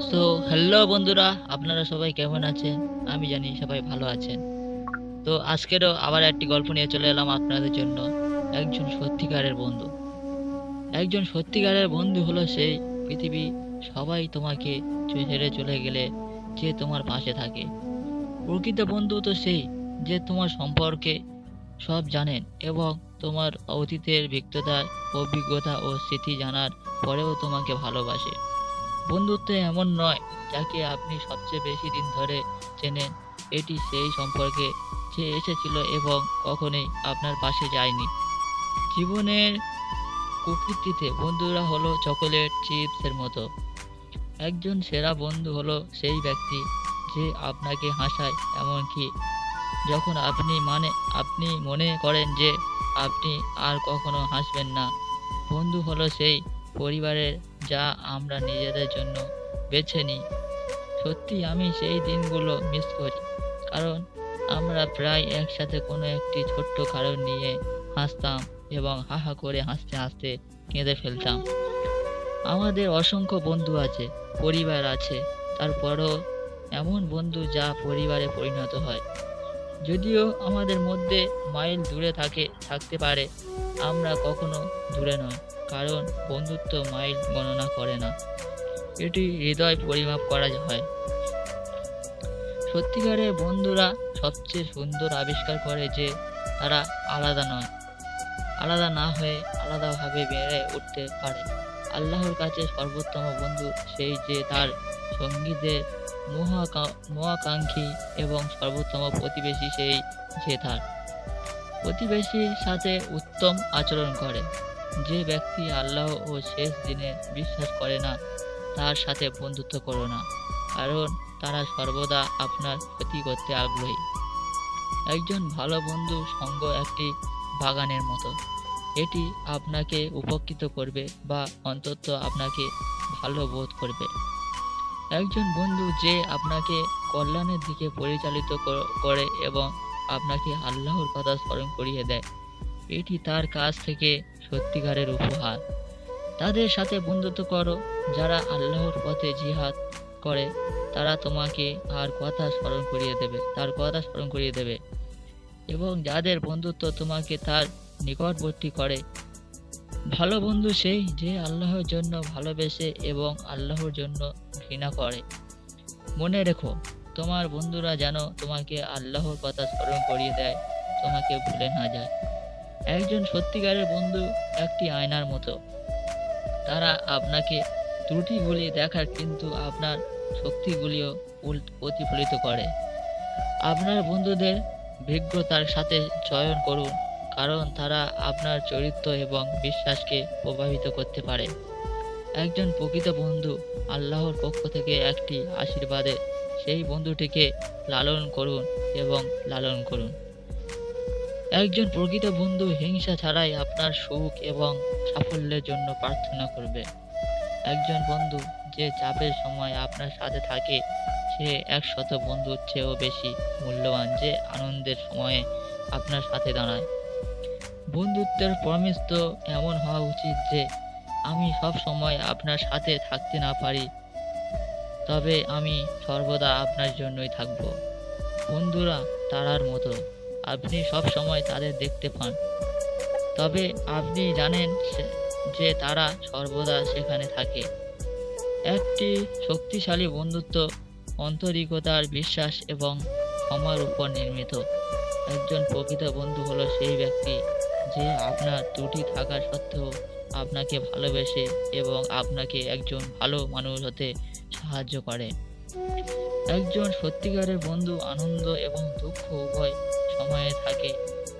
So hello বন্ধুরা, আপনারা সবাই কেমন আছেন? আমি জানি সবাই ভালো আছেন। তো আজকেরও আবার একটি গল্প নিয়ে চলে এলাম আপনাদের জন্য। একজন সত্যিকারের বন্ধু। একজন সত্যিকারের বন্ধু হলো সেই পৃথিবী সবাই তোমাকে ছেড়ে চলে গেলে যে তোমার পাশে থাকে। প্রকৃত বন্ধু তো সেই যে তোমার সম্পর্কে সব জানেন এবং তোমার অতীতের ভিক্ততা অভিজ্ঞতা ও স্মৃতি জানার পরেও তোমাকে ভালোবাসে। বন্ধুত্ব এমন নয় যাকে আপনি সবচেয়ে বেশি দিন ধরে চেনেন। এটি সেই সম্পর্কে যে এসেছিল এবং কখনোই আপনার পাশে যায়নি। জীবনের প্রকৃতিতে বন্ধুরা হলো চকোলেট চিপসের মতো। একজন সেরা বন্ধু হলো সেই ব্যক্তি যে আপনাকে হাসায় এমনকি যখন আপনি মানে আপনি মনে করেন যে আপনি আর কখনো হাসবেন না। বন্ধু হলো সেই পরিবারের যা আমরা নিজেদের জন্য বেছে নিই। সত্যি আমি সেই দিনগুলো মিস করি। কারণ আমরা প্রায় একসাথে কোনো একটি ছোট্ট কারণ নিয়ে হাসতাম এবং হা হা করে হাসতে হাসতে কেঁদে ফেলতাম। আমাদের অসংখ্য বন্ধু আছে, পরিবার আছে, তারপরও এমন বন্ধু যা পরিবারে পরিণত হয়। যদিও আমাদের মধ্যে মাইল দূরে থাকে, থাকতে পারে, আমরা কখনো দূরে নয়। কারণ বন্ধুত্ব মাইল গণনা করে না। এটি হৃদয় পরিমাপ করা হয়। সত্যিকারের বন্ধুরা সবচেয়ে সুন্দর আবিষ্কার করে যে তারা আলাদা নয়। আলাদা না হয়ে আলাদাভাবে বেড়ে উঠতে পারে। আল্লাহর কাছে সর্বোত্তম বন্ধু সেই যে তার সঙ্গীদের মহাকা- মহাকাঙ্ক্ষী এবং সর্বোত্তম প্রতিবেশী সেই যে তার। প্রতিবেশীর সাথে উত্তম আচরণ করে। যে ব্যক্তি আল্লাহ ও শেষ দিনে বিশ্বাস করে না, তার সাথে বন্ধুত্ব করো না, কারণ তারা সর্বদা আপনার ক্ষতি করতে আগ্রহী। একজন ভালো বন্ধু সঙ্গ একটি বাগানের মতো। এটি আপনাকে উপকৃত করবে বা অন্তত আপনাকে ভালো বোধ করবে। একজন বন্ধু যে আপনাকে কল্যাণের দিকে পরিচালিত করে এবং আপনাকে আল্লাহর কথা স্মরণ করিয়ে দেয় এটি তার কাছ থেকে সত্যিকারের উপহার। তাদের সাথে বন্ধুত্ব করো। যারা আল্লাহর পথে জিহাদ করে, তারা তোমাকে আর কথা স্মরণ করিয়ে দেবে, তার কথা স্মরণ করিয়ে দেবে। এবং যাদের বন্ধুত্ব তোমাকে তার নিকটবর্তী করে, ভালো বন্ধু সেই যে আল্লাহর জন্য ভালোবেসে এবং আল্লাহর জন্য ঘৃণা করে। মনে রেখো, তোমার বন্ধুরা যেন তোমাকে আল্লাহর কথা স্মরণ করিয়ে দেয়, তোমাকে ভুলে না যায়। একজন সত্যিকারের বন্ধু একটি আয়নার মতো। তারা আপনাকে ত্রুটিগুলি দেখার কিন্তু আপনার শক্তিগুলিও উল- প্রতিফলিত করে। আপনার বন্ধুদের বিজ্ঞতার সাথে চয়ন করুন, কারণ তারা আপনার চরিত্র এবং বিশ্বাসকে প্রভাবিত করতে পারে। একজন প্রকৃত বন্ধু আল্লাহর পক্ষ থেকে একটি আশীর্বাদে সেই বন্ধুটিকে লালন করুন এবং লালন করুন। একজন প্রকৃত বন্ধু হিংসা ছাড়াই আপনার সুখ এবং সাফল্যের জন্য প্রার্থনা করবে। একজন বন্ধু যে চাপের সময় আপনার সাথে থাকে, সে একশত বন্ধুর চেয়েও বেশি মূল্যবান যে আনন্দের সময়ে আপনার সাথে দাঁড়ায়। বন্ধুত্বের প্রমিস তো এমন হওয়া উচিত যে, আমি সব সময় আপনার সাথে থাকতে না পারি, তবে আমি সর্বদা আপনার জন্যই থাকব। বন্ধুরা তারার মতো। আপনি সব সময় তাদের দেখতে পান। তবে আপনি জানেন যে তারা সর্বদা সেখানে থাকে। একটি শক্তিশালী বন্ধুত্ব, আন্তরিকতার বিশ্বাস এবং ক্ষমার উপর নির্মিত। একজন প্রকৃত বন্ধু হলো সেই ব্যক্তি যে আপনার ত্রুটি থাকা সত্ত্বেও আপনাকে ভালোবেসে এবং আপনাকে একজন ভালো মানুষ হতে সাহায্য করে। একজন সত্যিকারের বন্ধু আনন্দ এবং দুঃখ উভয় সময়ে থাকে,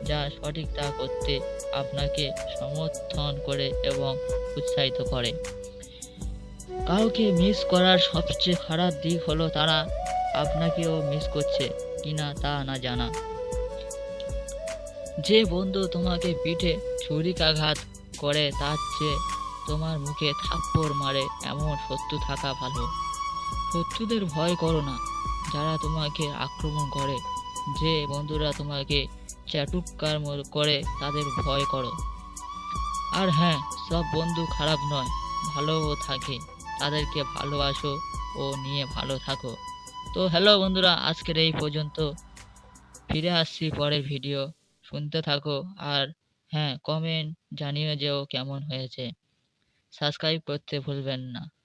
যা সঠিক তা করতে আপনাকে সমর্থন করে এবং উৎসাহিত করে। কাউকে মিস করার সবচেয়ে খারাপ দিক হলো তারা আপনাকেও মিস করছে কিনা তা না জানা। যে বন্ধু তোমাকে পিঠে ছুরিকাঘাত করে, তার চেয়ে তোমার মুখে থাপ্পড় মারে এমন শত্রু থাকা ভালো। শত্রুদের ভয় করো না, যারা তোমাকে আক্রমণ করে। যে বন্ধুরা তোমাকে চ্যাটুকার মো- করে তাদের ভয় করো। আর হ্যাঁ সব বন্ধু খারাপ নয়, ভালোও থাকে। তাদেরকে ভালোবাসো ও নিয়ে ভালো থাকো। তো হ্যালো বন্ধুরা, আজকের এই পর্যন্ত। ফিরে আসছি পরের ভিডিও শুনতে থাকো আর হ্যাঁ কমেন্ট জানিয়ে যেও কেমন হয়েছে। সাবস্ক্রাইব করতে ভুলবেন না।